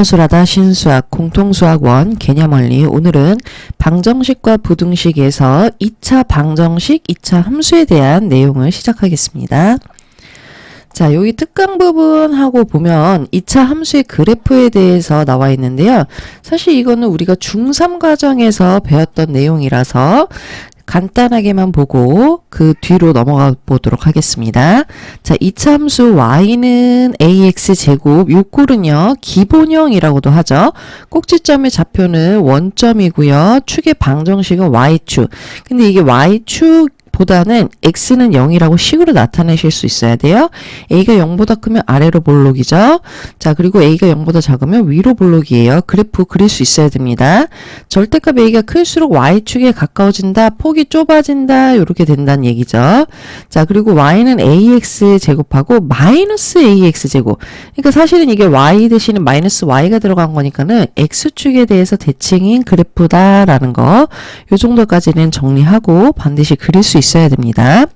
수라다 신수학 공통수학 원 개념원리 오늘은 방정식과 부등식에서 2차 방정식 2차 함수에 대한 내용을 시작하겠습니다. 자, 여기 특강 부분하고 보면 2차 함수의 그래프에 대해서 나와 있는데요. 사실 이거는 우리가 중3 과정에서 배웠던 내용이라서 간단하게만 보고 그 뒤로 넘어가 보도록 하겠습니다. 자, 2차 함수 y는 ax 제곱 요 꼴은요. 기본형이라고도 하죠. 꼭지점의 좌표는 원점이고요. 축의 방정식은 y축. 근데 이게 y축 보다는 x는 0이라고 식으로 나타내실 수 있어야 돼요. a가 0보다 크면 아래로 볼록이죠. 자, 그리고 a가 0보다 작으면 위로 볼록이에요. 그래프 그릴 수 있어야 됩니다. 절대값 a가 클수록 y축에 가까워진다, 폭이 좁아진다, 이렇게 된다는 얘기죠. 자, 그리고 y는 ax 제곱하고 마이너스 ax 제곱. 그러니까 사실은 이게 y 대신에 마이너스 y가 들어간 거니까는 x축에 대해서 대칭인 그래프다라는 거. 요 정도까지는 정리하고 반드시 그릴 수 있어야 됩니다.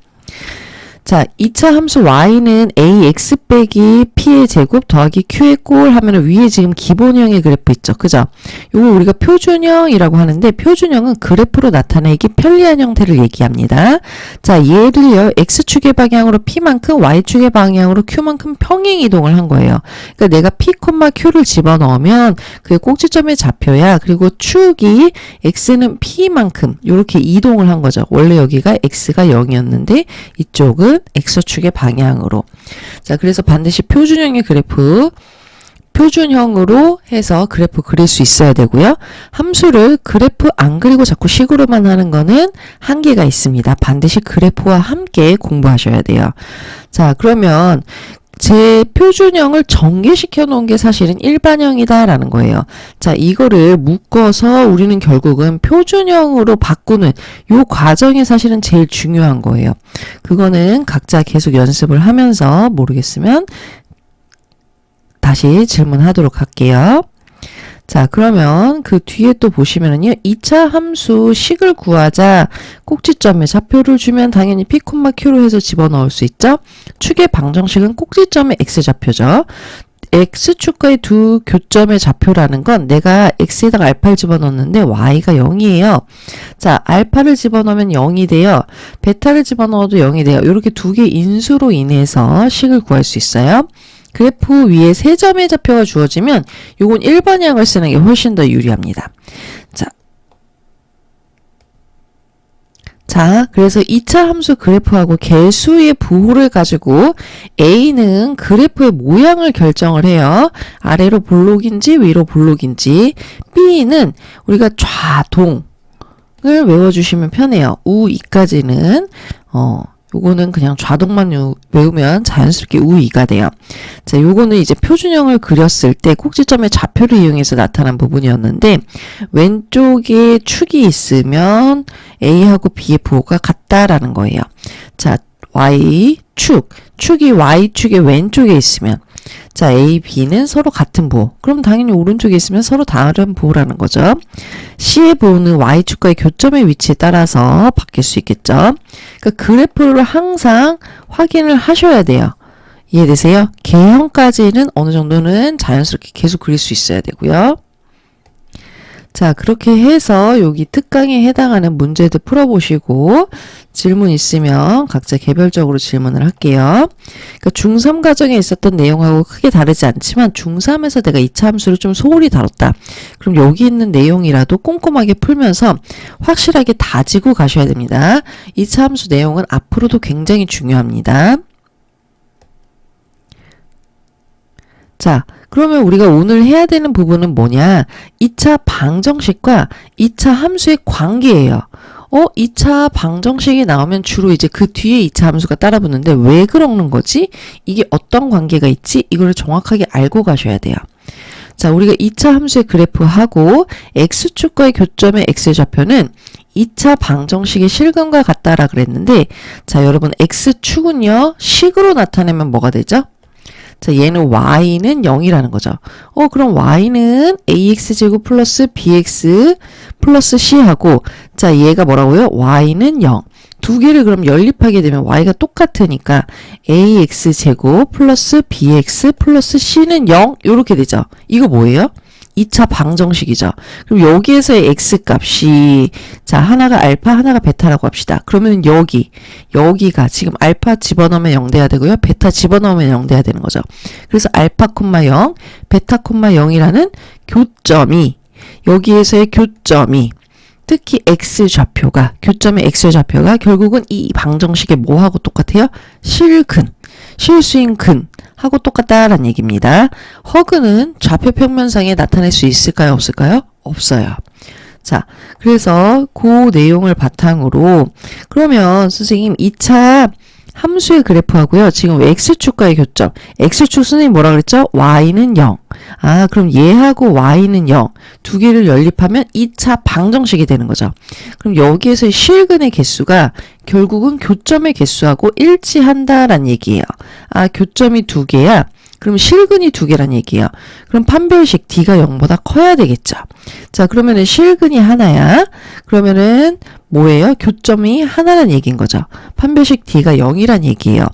자, 2차 함수 y는 ax 빼기 p의 제곱 더하기 q의 꼴 하면은 위에 지금 기본형의 그래프 있죠. 그죠? 요거 우리가 표준형이라고 하는데 표준형은 그래프로 나타내기 편리한 형태를 얘기합니다. 자, 얘를요. x축의 방향으로 p만큼 y축의 방향으로 q만큼 평행 이동을 한 거예요. 그러니까 내가 p, q를 집어넣으면 그게 꼭지점의 좌표야. 그리고 축이 x는 p만큼 요렇게 이동을 한 거죠. 원래 여기가 x가 0이었는데 이쪽은 x축의 방향으로. 자, 그래서 반드시 표준형의 그래프 표준형으로 해서 그래프 그릴 수 있어야 되고요. 함수를 그래프 안 그리고 자꾸 식으로만 하는 거는 한계가 있습니다. 반드시 그래프와 함께 공부하셔야 돼요. 자, 그러면 제 표준형을 전개시켜 놓은 게 사실은 일반형이다라는 거예요. 자, 이거를 묶어서 우리는 결국은 표준형으로 바꾸는 요 과정이 사실은 제일 중요한 거예요. 그거는 각자 계속 연습을 하면서 모르겠으면 다시 질문하도록 할게요. 자, 그러면 그 뒤에 또 보시면은요, 2차 함수 식을 구하자 꼭지점에 좌표를 주면 당연히 p, q로 해서 집어넣을 수 있죠? 축의 방정식은 꼭지점의 x좌표죠. x축과의 두 교점의 좌표라는 건 내가 x에다가 알파를 집어넣었는데 y가 0이에요. 자, 알파를 집어넣으면 0이 돼요. 베타를 집어넣어도 0이 돼요. 이렇게 두 개 인수로 인해서 식을 구할 수 있어요. 그래프 위에 세 점의 좌표가 주어지면 요건 1번향을 쓰는 게 훨씬 더 유리합니다. 자. 자, 그래서 2차 함수 그래프하고 개수의 부호를 가지고 A는 그래프의 모양을 결정을 해요. 아래로 볼록인지 위로 볼록인지 B는 우리가 좌동을 외워주시면 편해요. 우, 이까지는 어, 요거는 그냥 좌동만 유- 외우면 자연스럽게 우이가 돼요. 자, 요거는 이제 표준형을 그렸을 때 꼭지점의 좌표를 이용해서 나타난 부분이었는데 왼쪽에 축이 있으면 A하고 B의 부호가 같다라는 거예요. 자, Y 축, 축이 Y축의 왼쪽에 있으면 자, A, B는 서로 같은 부호. 그럼 당연히 오른쪽에 있으면 서로 다른 부호라는 거죠. C의 부호는 Y축과의 교점의 위치에 따라서 바뀔 수 있겠죠. 그러니까 그래프를 항상 확인을 하셔야 돼요. 이해되세요? 개형까지는 어느 정도는 자연스럽게 계속 그릴 수 있어야 되고요. 자, 그렇게 해서 여기 특강에 해당하는 문제들 풀어보시고 질문 있으면 각자 개별적으로 질문을 할게요. 그러니까 중3 과정에 있었던 내용하고 크게 다르지 않지만 중3에서 내가 2차 함수를 좀 소홀히 다뤘다. 그럼 여기 있는 내용이라도 꼼꼼하게 풀면서 확실하게 다지고 가셔야 됩니다. 2차 함수 내용은 앞으로도 굉장히 중요합니다. 자, 그러면 우리가 오늘 해야 되는 부분은 뭐냐? 2차 방정식과 2차 함수의 관계예요. 어, 2차 방정식이 나오면 주로 이제 그 뒤에 2차 함수가 따라 붙는데 왜 그러는 거지? 이게 어떤 관계가 있지? 이거를 정확하게 알고 가셔야 돼요. 자, 우리가 2차 함수의 그래프하고 x축과의 교점의 x좌표는 2차 방정식의 실근과 같다라 그랬는데 자, 여러분 x축은요. 식으로 나타내면 뭐가 되죠? 자, 얘는 y는 0이라는 거죠. 어, 그럼 y는 ax제곱 플러스 bx 플러스 c하고 자, 얘가 뭐라고요? y는 0. 두 개를 그럼 연립하게 되면 y가 똑같으니까 ax 제곱 플러스 bx 플러스 c는 0 이렇게 되죠. 이거 뭐예요? 2차 방정식이죠. 그럼 여기에서의 x 값이 자 하나가 알파 하나가 베타라고 합시다. 그러면 여기 여기가 지금 알파 집어넣으면 0 돼야 되고요. 베타 집어넣으면 0 돼야 되는 거죠. 그래서 알파 콤마 0 베타 콤마 0이라는 교점이 여기에서의 교점이 특히 x 좌표가 교점의 x 좌표가 결국은 이 방정식의 뭐하고 똑같아요? 실근 실수인 근 하고 똑같다라는 얘기입니다. 허근은 좌표 평면상에 나타낼 수 있을까요? 없을까요? 없어요. 자, 그래서 그 내용을 바탕으로 그러면 선생님 2차 함수의 그래프하고요. 지금 x축과의 교점. x축 선생님 뭐라 그랬죠? y는 0. 아, 그럼 얘하고 y는 0. 두 개를 연립하면 2차 방정식이 되는 거죠. 그럼 여기에서의 실근의 개수가 결국은 교점의 개수하고 일치한다라는 얘기예요. 아, 교점이 두 개야. 그럼 실근이 두 개란 얘기예요. 그럼 판별식 D가 0보다 커야 되겠죠. 자, 그러면은 실근이 하나야. 그러면은 뭐예요? 교점이 하나란 얘기인 거죠. 판별식 D가 0이란 얘기예요.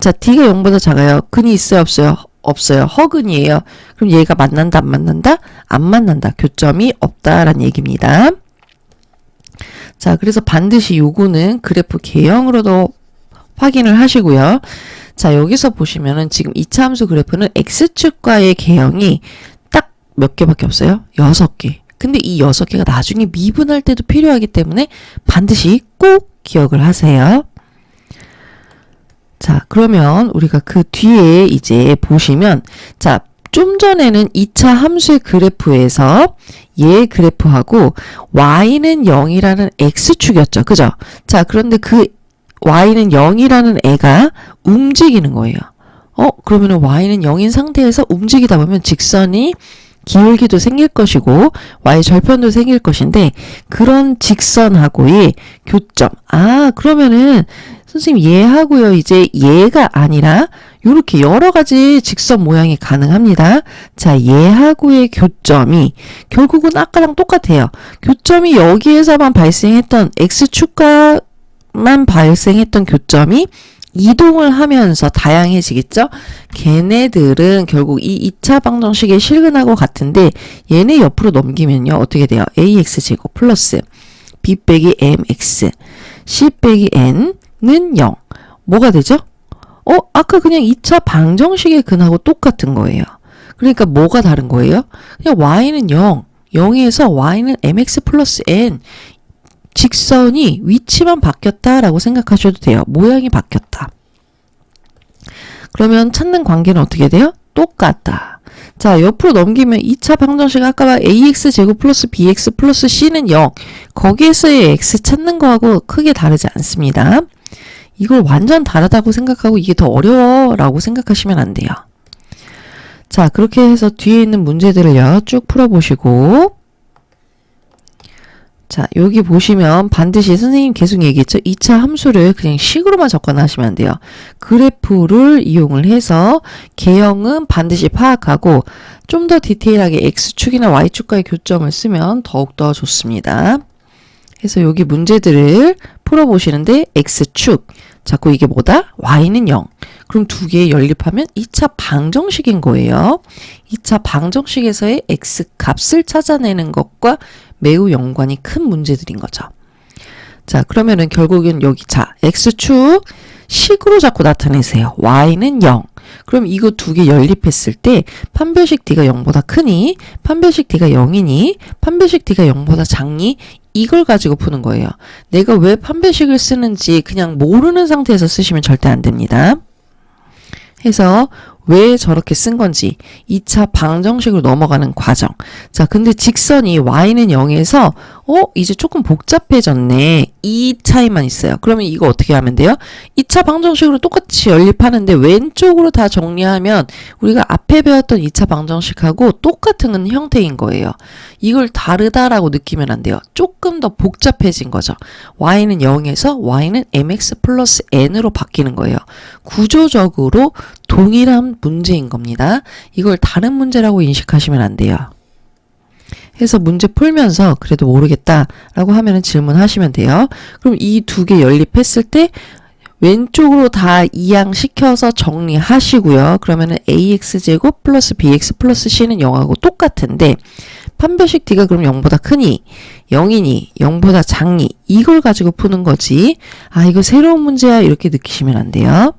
자, D가 0보다 작아요. 근이 있어요, 없어요? 없어요. 허근이에요. 그럼 얘가 만난다, 안 만난다? 안 만난다. 교점이 없다라는 얘기입니다. 자, 그래서 반드시 요거는 그래프 개형으로도 확인을 하시고요. 자, 여기서 보시면은 지금 2차 함수 그래프는 x축과의 개형이 딱 몇 개밖에 없어요? 6개. 근데 이 6개가 나중에 미분할 때도 필요하기 때문에 반드시 꼭 기억을 하세요. 자, 그러면 우리가 그 뒤에 이제 보시면 자, 좀 전에는 2차 함수의 그래프에서 얘 그래프하고 y는 0이라는 x축이었죠. 그죠? 자, 그런데 그 y는 0이라는 애가 움직이는 거예요. 어, 그러면 은 y는 0인 상태에서 움직이다 보면 직선이 기울기도 생길 것이고 y 절편도 생길 것인데 그런 직선하고의 교점. 아, 그러면은 선생님 얘하고요. 이제 얘가 아니라 요렇게 여러 가지 직선 모양이 가능합니다. 자, 얘하고의 교점이 결국은 아까랑 똑같아요. 교점이 여기에서만 발생했던 x축과 만 발생했던 교점이 이동을 하면서 다양해지겠죠? 걔네들은 결국 이 2차 방정식의 실근하고 같은데 얘네 옆으로 넘기면요. 어떻게 돼요? ax제곱 플러스 b 빼기 mx c 빼기 n는 0. 뭐가 되죠? 어? 아까 그냥 2차 방정식의 근하고 똑같은 거예요. 그러니까 뭐가 다른 거예요? 그냥 y는 0. 0에서 y는 mx 플러스 n 직선이 위치만 바뀌었다라고 생각하셔도 돼요. 모양이 바뀌었다. 그러면 찾는 관계는 어떻게 돼요? 똑같다. 자, 옆으로 넘기면 2차 방정식 아까 ax 제곱 플러스 bx 플러스 c는 0. 거기에서의 x 찾는 거하고 크게 다르지 않습니다. 이걸 완전 다르다고 생각하고 이게 더 어려워라고 생각하시면 안 돼요. 자, 그렇게 해서 뒤에 있는 문제들을요, 쭉 풀어보시고, 자, 여기 보시면 반드시 선생님 계속 얘기했죠. 2차 함수를 그냥 식으로만 접근하시면 안 돼요. 그래프를 이용을 해서 개형은 반드시 파악하고 좀 더 디테일하게 x축이나 y축과의 교점을 쓰면 더욱더 좋습니다. 그래서 여기 문제들을 풀어보시는데 x축 자꾸 이게 뭐다? y는 0. 그럼 두 개 연립하면 2차 방정식인 거예요. 2차 방정식에서의 x 값을 찾아내는 것과 매우 연관이 큰 문제들인 거죠. 자, 그러면은 결국엔 여기 자, x축 식으로 자꾸 나타내세요. y는 0. 그럼 이거 두 개 연립했을 때 판별식 d가 0보다 크니 판별식 d가 0이니 판별식 d가 0보다 작니 이걸 가지고 푸는 거예요. 내가 왜 판별식을 쓰는지 그냥 모르는 상태에서 쓰시면 절대 안 됩니다. 해서 왜 저렇게 쓴 건지 2차 방정식으로 넘어가는 과정. 자, 근데 직선이 y는 0에서 어, 이제 조금 복잡해졌네. 이 차이만 있어요. 그러면 이거 어떻게 하면 돼요? 2차 방정식으로 똑같이 연립하는데 왼쪽으로 다 정리하면 우리가 앞에 배웠던 2차 방정식하고 똑같은 형태인 거예요. 이걸 다르다라고 느끼면 안 돼요. 조금 더 복잡해진 거죠. y는 0에서 y는 mx 플러스 n으로 바뀌는 거예요. 구조적으로 동일한 문제인 겁니다. 이걸 다른 문제라고 인식하시면 안 돼요. 해서 문제 풀면서 그래도 모르겠다라고 하면은 질문하시면 돼요. 그럼 이 두 개 연립했을 때 왼쪽으로 다 이양시켜서 정리하시고요. 그러면은 ax제곱 플러스 bx 플러스 c는 0하고 똑같은데 판별식 d가 그럼 0보다 크니 0이니 0보다 작니 이걸 가지고 푸는 거지. 아 이거 새로운 문제야 이렇게 느끼시면 안 돼요.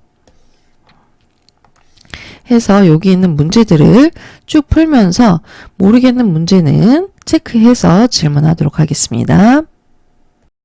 해서 여기 있는 문제들을 쭉 풀면서 모르겠는 문제는 체크해서 질문하도록 하겠습니다.